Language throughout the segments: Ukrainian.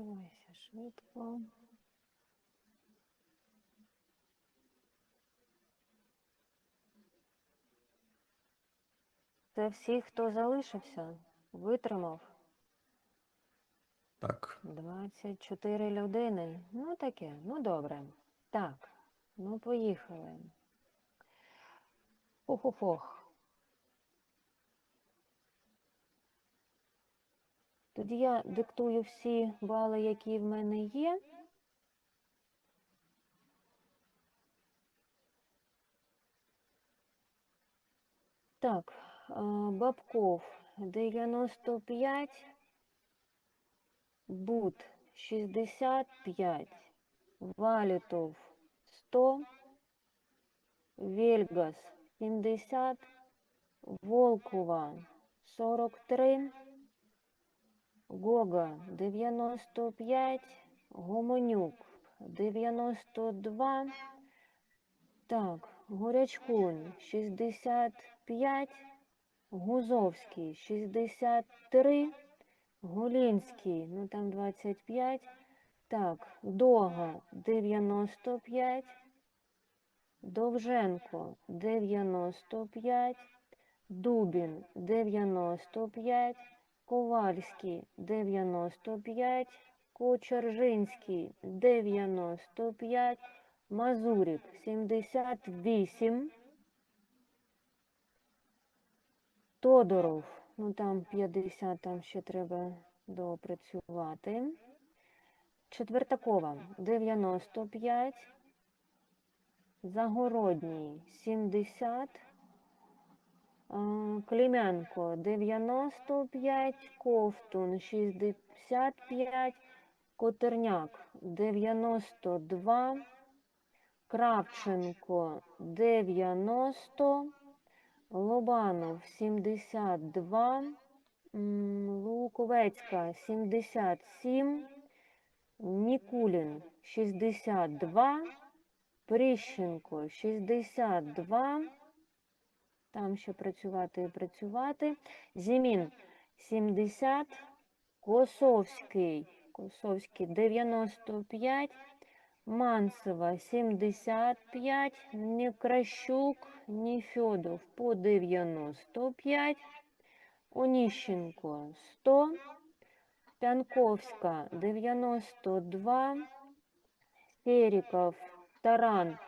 Відкривайся швидко. Це всі, хто залишився, витримав. Так. 24 людини. Ну таке, ну добре. Так, ну поїхали. Ох-ох-ох. Тоді я диктую всі бали, які в мене є. Так, Бабков 95. Бут 65, Валитов 100, Вельгас 70, Волкова 43, Гога 95, Гомонюк 92, так, Горячкун 65, Гузовський 63, Гулінський, ну там 25. Так, Дога 95. Довженко 95. Дубін 95. Ковальський 95. Кочержинський 95. Мазурік 78. Тодоров, ну там 50, там ще треба доопрацювати. Четвертакова 95, Загородній 70, а, Климянко 95, Ковтун 65, Котерняк 92, Кравченко 90, Лобанов 72, Луковецька 77, Нікулін 62, Пріщенко 62, там ще працювати і працювати, Зімін 70, Косовський, Косовський 95, Манцева 75, Некращук, Нефьодов по 95, Оніщенко 100, Пянковська 92, Серіков, Таран,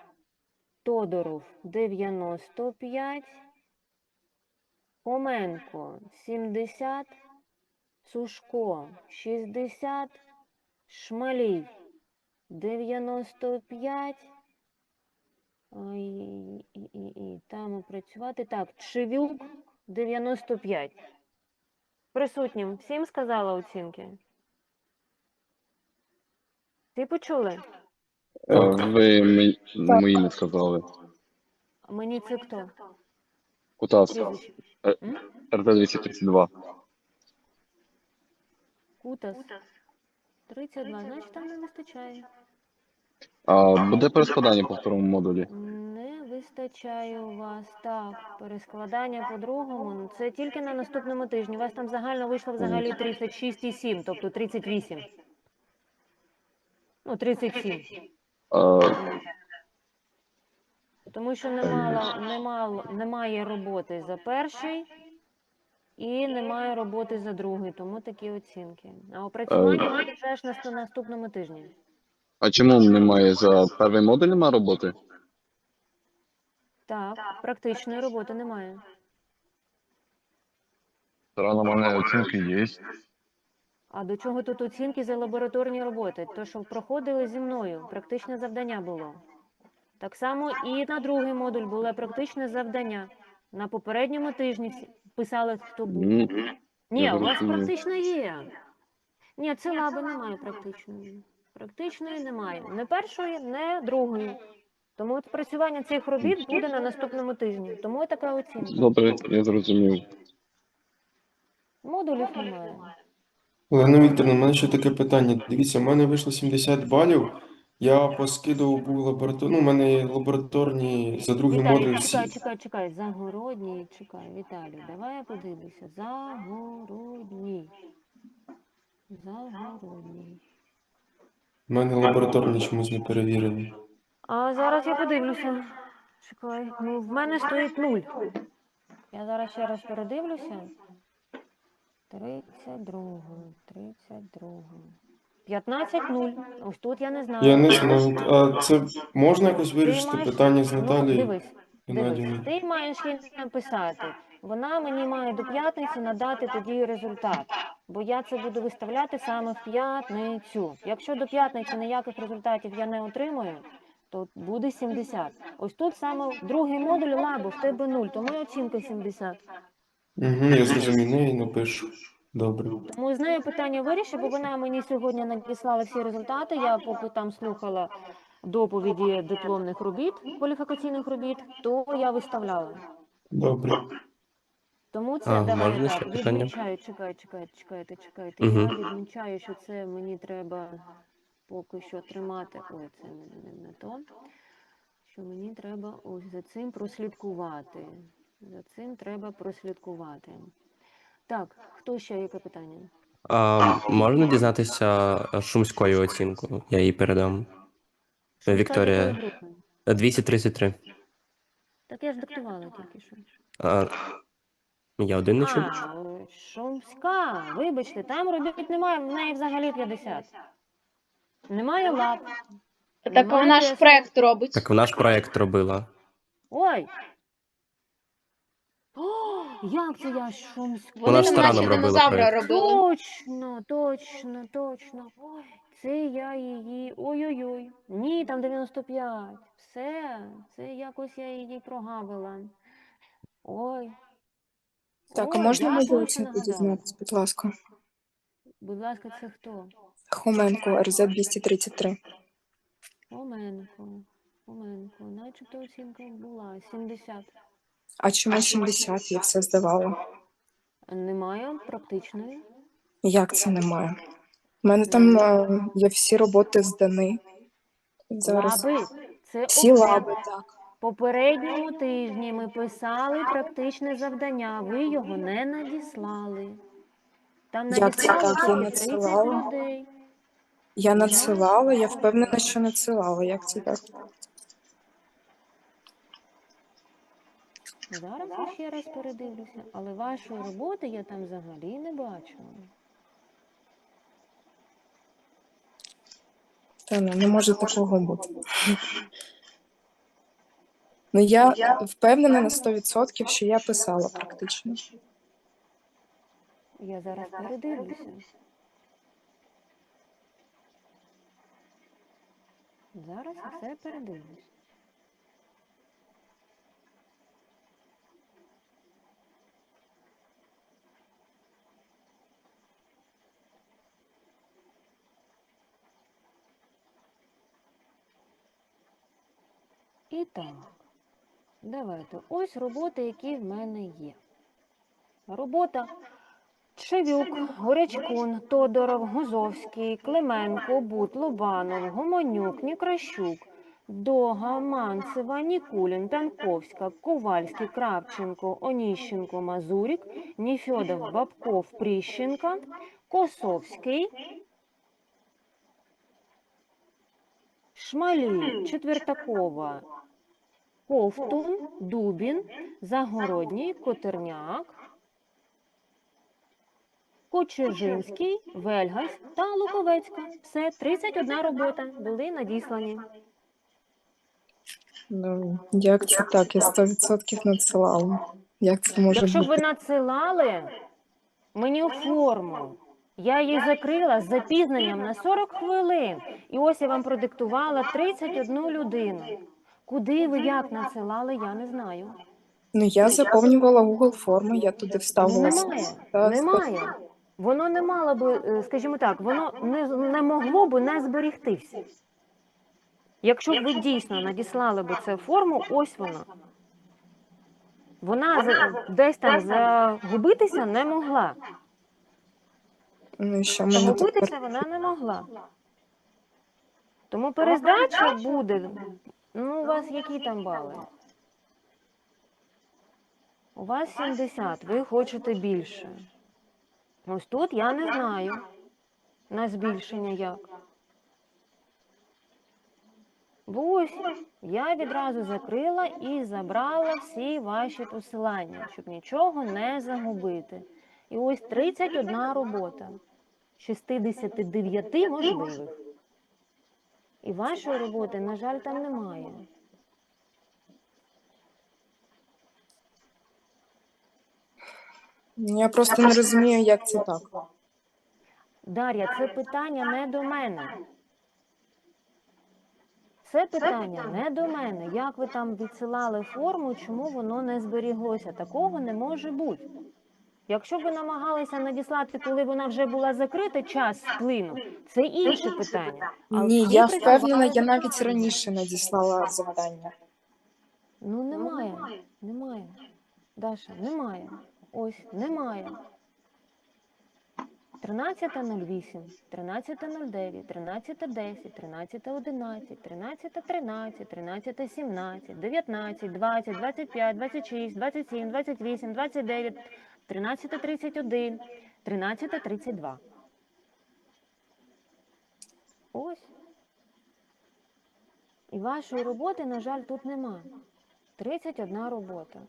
Тодоров 95, Хоменко 70, Сушко 60, Шмалій 95. І, і, і, і там опрацювати. Так, Чевюк 95. Присутнім всім сказала оцінки? Ти почули? Е, Ви мої не сказали. Мені це хто? Кутас? Е, М? РТ-232. Кутас. 32, значить там не вистачає. А буде перескладання по второму модулі? Не вистачає у вас. Так, перескладання по другому. ну, Це тільки на наступному тижні. У вас там загально вийшло взагалі 36,7, тобто 38. Ну, 37. Е, Тому що немало, немало, немає роботи за перший і немає роботи за другий, тому такі оцінки. А опрацювання буде вже на наступному тижні. А чому немає за перший модуль немає роботи? Так, практичної роботи немає. Рано в мене оцінки є. А до чого тут оцінки за лабораторні роботи? То, що проходили зі мною, практичне завдання було. Так само і на другий модуль було практичне завдання. На попередньому тижні всі писали, хто був. Ну, Ні, у вас практична є. Ні, це лаби немає практичної. Практичної немає. Не першої, не другої. Тому от працювання цих робіт буде на наступному тижні. Тому і така оцінка. добре, я зрозумів. Модулів немає. Олена Вікторовна, у мене ще таке питання. Дивіться, в мене вийшло 70 балів. Я поскидував був лаборатор... Ну, у мене лабораторні за другий модуль Віталій, всі. чекай, чекай, чекай. Загородній, чекай, Віталій, давай я подивлюся. Загородній. Загородній. У мене лабораторні чомусь не перевірені. А зараз я подивлюся. Чекай, ну в мене стоїть нуль. Я зараз ще раз передивлюся. 32, 32. 15 0. Ось тут я не знаю. Я не знаю. А це можна якось вирішити маєш- питання з Ну, Наталією дивись, дивись. Ти маєш їй написати. Вона мені має до п'ятниці надати тоді результат. Бо я це буду виставляти саме в п'ятницю. Якщо до п'ятниці ніяких результатів я не отримую, то буде 70. Ось тут саме другий модуль лабу, в тебе 0, тому і оцінка 70. Угу, я зрозумів, ну, я їй напишу. Добре. Тому з нею питання вирішив, бо вона мені сьогодні надіслала всі результати. Я поки там слухала доповіді дипломних робіт, кваліфікаційних робіт, то я виставляла. Добре. Тому це А, давай можна так, питання? відмічаю, чекай, чекай, чекайте, чекайте. Мгм. Я відмічаю, що це мені треба поки що тримати. Ой, це не, не, не то. Що мені треба ось за цим прослідкувати. За цим треба прослідкувати. Так, хто ще яке питання? А, можна дізнатися шумською оцінку? Я їй передам. Вікторія. стати якої групи? 233. Так я ж диктувала тільки що. А, я один не чув. А, Шумська, вибачте, там робіт немає, в неї взагалі 50. Немає лап. Так Немає вона ж проект робить. Так вона ж проект робила. Ой! Як це я шумська? Вона ж там стараном наче робила динозавра робили. Точно, точно, точно. Ой, це я її. Ой-ой-ой. Ні, там 95. Все, це якось я її прогавила. Ой. Так, а Ой, можна дякую, мою що оцінку нагадала. дізнатися, будь ласка? Будь ласка, це хто? Хоменко, РЗ 233. Оменко. Оменко. Начебто оцінка була 70. А чому 70? Я все здавала. Немає практичної. Як це немає? У мене там е, є всі роботи здані. Зараз. Лаби. Це Всі окремо. лаби, так. Попередньому тижні ми писали практичне завдання, ви його не надіслали. Там Як це надіслали так? Я тільки 30 надсилала. людей. Я надсилала, я впевнена, що надсилала. Як це так? Зараз я ще раз передивлюся, але вашої роботи я там взагалі не бачу. Та ну, не може такого бути. Ну, я впевнена на 100%, що я писала практично. Я зараз передивлюся. Зараз я все передивлюсь. І так, давайте. Ось роботи, які в мене є. Робота Шевюк, Горячкун, Тодоров, Гузовський, Клименко, Бут, Лобанов, Гомонюк, Некращук, Дога, Манцева, Нікулін, Пянковська, Ковальський, Кравченко, Оніщенко, Мазурік, Ніфьодов, Бабков, Пріщенка, Косовський, Шмалій, Четвертакова, Ковтун, Дубін, Загородній, Котерняк, Кочержинський, Вельгась та Луковецька. Все, 31 робота були надіслані. Ну, як це так? Я 100% надсилала. Як це може Якщо б ви бути? надсилали мені у форму, я її закрила з запізненням на 40 хвилин. І ось я вам продиктувала 31 людину. Куди ви як надсилали, я не знаю. Ну, я заповнювала Google форму, я туди Ну, вставила. немає, та- немає. Воно не мало би, е, скажімо так, воно не, не могло би не зберігтися. Якщо б ви дійсно надіслали би це в форму, ось вона. Вона десь там загубитися не могла. Ну, що? Загубитися вона не могла. Тому перездача буде. Ну, у вас які там бали? У вас 70, ви хочете більше. Ось тут я не знаю на збільшення як. Бо я відразу закрила і забрала всі ваші посилання, щоб нічого не загубити. І ось 31 робота. 69 можливих. І вашої роботи, на жаль, там немає. Я просто не розумію, як це так. Дар'я, це питання не до мене. Це питання не до мене. Як ви там відсилали форму, чому воно не зберіглося? Такого не може бути. Якщо ви намагалися надіслати, коли вона вже була закрита, час сплинув, це інше питання. А Ні, я впевнена, я навіть раніше надіслала завдання. Ну немає, немає. Даша, немає. Ось, немає. 13.08, 13.09, 13.10, 13.11, 13.13, 13.17, 19, 20, 25, 26, 27, 28, 29, 13.31, 13.32. Ось. І вашої роботи, на жаль, тут нема. 31 робота.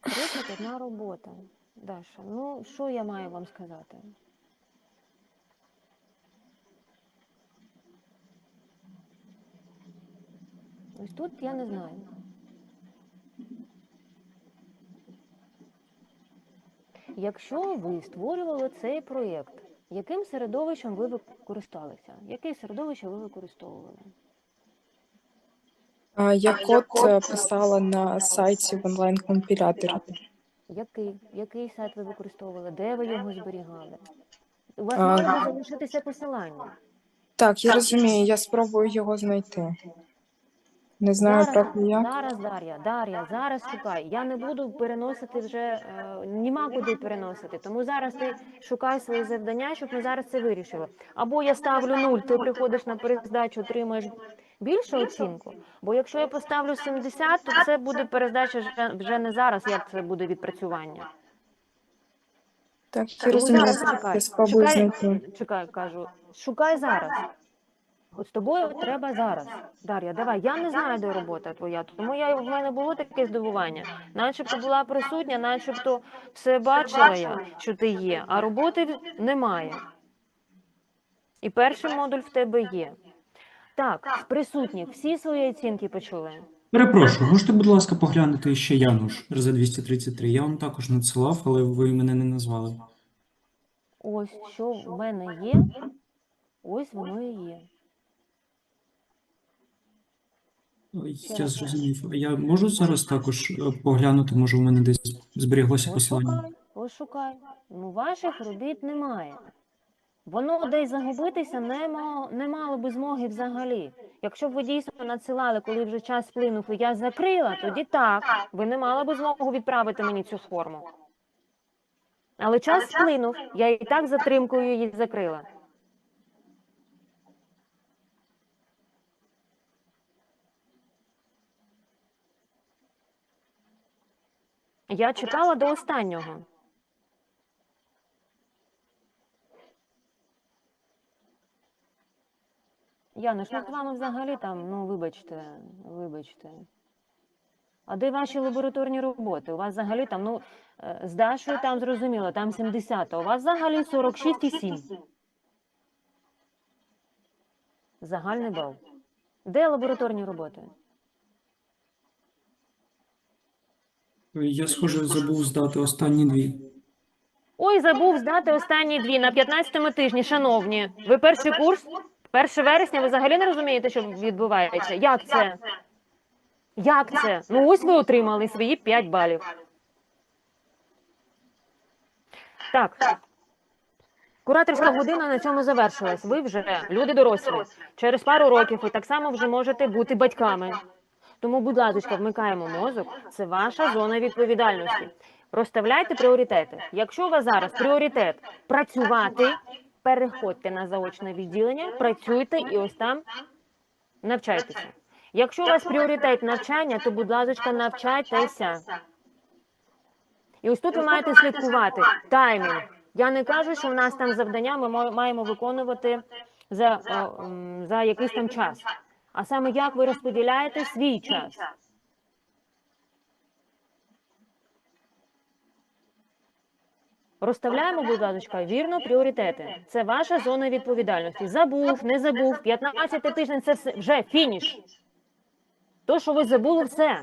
Тридцять одна робота. Даша, ну що я маю вам сказати? Ось тут я не знаю. Якщо ви створювали цей проєкт, яким середовищем ви використалися? Яке середовище ви використовували? А Я код е, писала на сайті в онлайн-компіляторі. Який? Який сайт ви використовували? Де ви його зберігали? У вас А, би залишитися посилання. Так, я розумію, я спробую його знайти. Не знаю, зараз, правда, як. зараз, Дар'я, Дар'я, зараз шукай. Я не буду переносити вже, е, нема куди переносити. Тому зараз ти шукай свої завдання, щоб ми зараз це вирішили. Або я ставлю нуль, ти приходиш на перездачу, отримаєш більшу оцінку. Бо якщо я поставлю 70, то це буде перездача вже, вже не зараз, як це буде відпрацювання. Так, я розумію, я спробую чекай, знайти. чекай, кажу, шукай зараз. От з тобою треба зараз. Дар'я, давай. Я не знаю, де робота твоя, тому я в мене було таке здивування. Начебто була присутня, начебто все бачила я, що ти є, а роботи немає. І перший модуль в тебе є. Так, присутні, всі свої оцінки почули. Перепрошую, можете, будь ласка, поглянути ще Януш РЗ-233. Я вам також надсилав, але ви мене не назвали. Ось що в мене є, ось воно і є. Я зрозумів. А Я можу зараз також е, поглянути, може, у мене десь зберіглося посилання. Пошукай, пошукай. Ну, ваших робіт немає. Воно десь загубитися не, ма- не мало би змоги взагалі. Якщо б ви дійсно надсилали, коли вже час сплинув, і я закрила, тоді так, ви не мали би змогу відправити мені цю форму. Але час сплинув, я і так затримкою її закрила. Я чекала до останнього. Яна, ж ну з вами взагалі там, ну вибачте, вибачте. А де ваші лабораторні роботи? У вас взагалі там, ну, е, з Дашою там зрозуміло, там 70, а у вас взагалі 46,7. Загальний бал. Де лабораторні роботи? Я, схоже, забув здати останні дві. Ой, забув здати останні дві на 15-му тижні, шановні. Ви перший курс? 1 вересня ви взагалі не розумієте, що відбувається? Як це? Як це? Ну ось ви отримали свої 5 балів. Так. Кураторська година на цьому завершилась. Ви вже люди дорослі. Через пару років ви так само вже можете бути батьками. Тому, будь ласка, вмикаємо мозок. Це ваша зона відповідальності. Розставляйте пріоритети. Якщо у вас зараз пріоритет працювати, переходьте на заочне відділення, працюйте і ось там навчайтеся. Якщо у вас пріоритет навчання, то, будь ласка, навчайтеся. І ось тут ви маєте слідкувати таймінг. Я не кажу, що в нас там завдання ми маємо виконувати за, за якийсь там час. А саме як ви розподіляєте свій час. Розставляємо, будь ласка, вірно пріоритети. Це ваша зона відповідальності. Забув, не забув. 15 тиждень це вже фініш. То, що ви забули, все.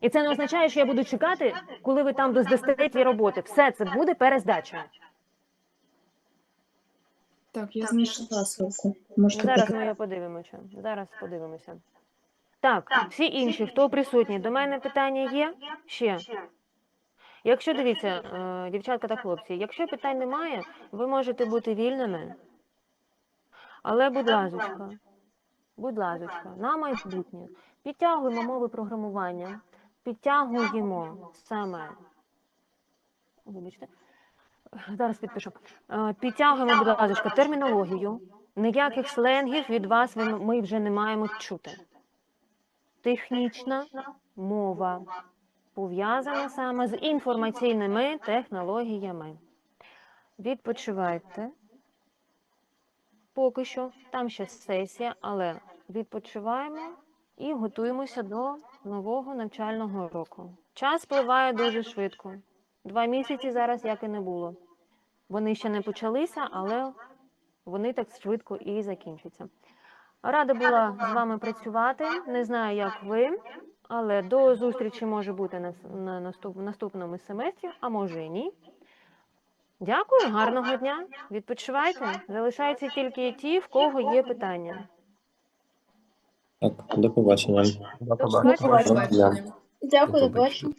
І це не означає, що я буду чекати, коли ви там доздасте ті роботи. Все це буде перездача. Так, я знайшла ссылку. Можете Зараз ми її подивимося. Зараз подивимося. Так, всі інші, хто присутні, до мене питання є ще. Якщо дивіться, е, дівчатка та хлопці, якщо питань немає, ви можете бути вільними. Але, будь ласка, будь ласка, на майбутнє підтягуємо мови програмування, підтягуємо саме. Вибачте. Зараз підпишу. Е, Підтягуємо, будь ласка, термінологію. Ніяких сленгів від вас ми вже не маємо чути. Технічна мова пов'язана саме з інформаційними технологіями. Відпочивайте. Поки що, там ще сесія, але відпочиваємо і готуємося до нового навчального року. Час спливає дуже швидко. Два місяці зараз як і не було. Вони ще не почалися, але вони так швидко і закінчаться. Рада була з вами працювати. Не знаю, як ви, але до зустрічі може бути на, на наступ, наступному семестрі, а може і ні. Дякую, гарного дня. Відпочивайте. Залишаються тільки ті, в кого є питання. Так, до побачення. До побачення. побачення. Дякую, до побачення.